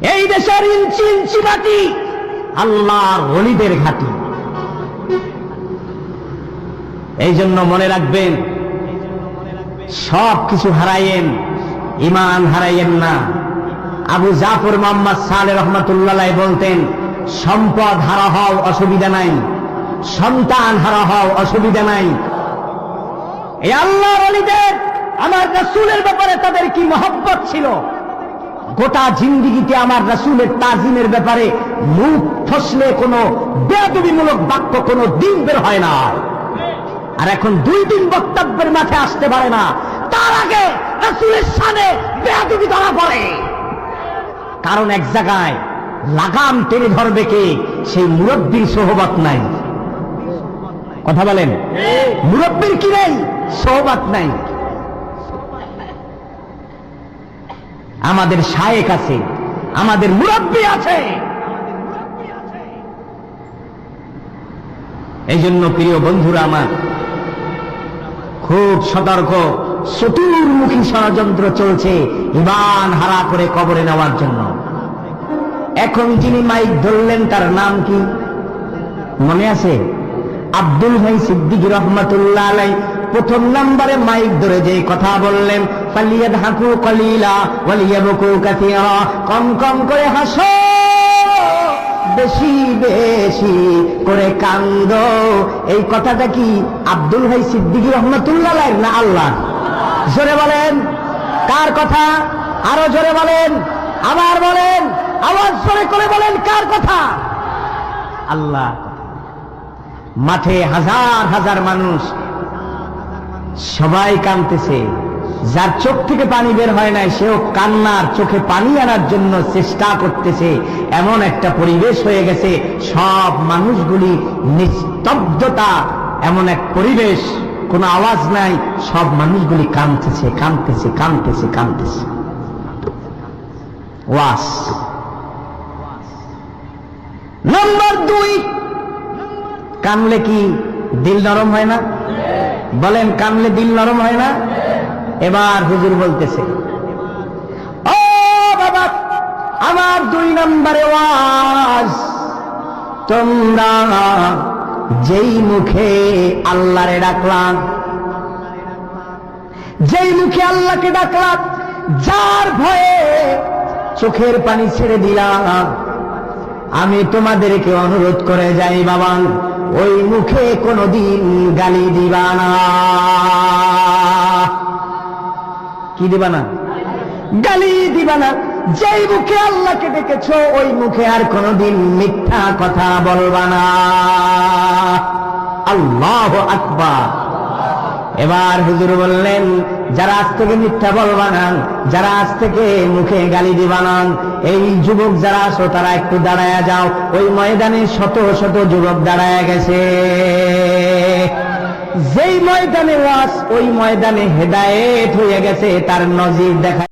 এই দেশের ইঞ্চি ইঞ্চি মাটি আল্লাহর হলিদের ঘাটি। এই জন্য মনে রাখবেন, সব কিছু হারাইয়েন, ইমান হারাইয়েন না। আবু জাফর মোহাম্মদ সালে রহমতুল্লাহ বলতেন, সম্পদ হারা হও, অসুবিধা নাই। সন্তান হারা হও, অসুবিধা নাই। এই অলিদের আমার রসুলের ব্যাপারে তাদের কি মহব্বত ছিল? গোটা জিন্দিগিতে আমার রাসুলের তাজিমের ব্যাপারে মুখ ফসলে কোনো বেদবিমূলক বাক্য, কোনো দিন বের হয় না। আর এখন দুই দিন বক্তব্যের মাঠে আসতে পারে না। তার আগে রাসুলের সামনে বেদবি ধরা পড়ে। কারণ এক জায়গায় লাগাম টেনে ধরবে কে? সেই মুরব্বীর সোহবত নাই। কথা বলেন? মুরব্বীর কি নেই? সোহবত নাই। আমাদের শায়েক আছে, আমাদের মুরব্বী আছে। এই জন্য প্রিয় বন্ধুরা আমার, খুব সতর্ক, চতুর্মুখী ষড়যন্ত্র চলছে ইমান হারা করে কবরে নেওয়ার জন্য। এখন যিনি মাইক ধরলেন, তার নাম কি? মনে আছে? আব্দুল ভাই সিদ্দিক রহমতুল্লাহ আলাই প্রথম নম্বরে মাইক ধরে যে কথা বললেন ফালিয়া ঢাকু কলিলা ওয়ালিয়া বকু কাতিয়া কম কম করে হাসো, বেশি বেশি করে কান্দ। এই কথাটা কি আব্দুল ভাই সিদ্দিক রহমতুল্লাহ না আল্লাহ? জোরে বলেন। কার কথা? আরও জোরে বলেন। আবার বলেন। আওয়াজ জোরে করে বলেন কার কথা? আল্লাহ। মাঠে হাজার হাজার মানুষ সবাই কানতেছে। যার চোখ থেকে পানি বের হয় নাই, সেও কান্নার চোখে পানি আনার জন্য চেষ্টা করতেছে। এমন একটা পরিবেশ হয়ে গেছে। সব মানুষগুলি নিস্তব্ধতা, এমন এক পরিবেশ। কোনো আওয়াজ নাই। সব মানুষগুলি কানতেছে কানতেছে কানতেছে কানতেছে ওয়াস। নম্বর দুই। কানলে কি দিল নরম হয় না? বলেন, কানলে দিল নরম হয় না? এবার হুজুর বলতেছে, ও বাবা, আমার দুই নম্বরে ওয়াজ। তোমরা যেই মুখে আল্লাহরে ডাকলাম যেই মুখে আল্লাহকে ডাকলাম যার ভয়ে চোখের পানি ছেড়ে দিলাম আমি তোমাদেরকে অনুরোধ করে যাই বাবা, ওই মুখে কোনদিন গালি দিবা না। কি দিবা না? গালি দিবা না। যেই মুখে আল্লাহকে ডেকেছ ওই মুখে আর কোনদিন মিথ্যা কথা বলবা না। আল্লাহ আকবার। এবার হুজুর বললেন, যারা আজ থেকে মিথ্যা বলবা না, যারা আজ থেকে মুখে গালি দিবা না, এই যুবক যারা আসো তারা একটু দাঁড়ায়া যাও। ওই ময়দানে শত শত যুবক দাঁড়ায় গেছে। যেই ময়দানে ওয়াস ওই ময়দানে হেদায়েত হয়ে গেছে তার নজির দেখা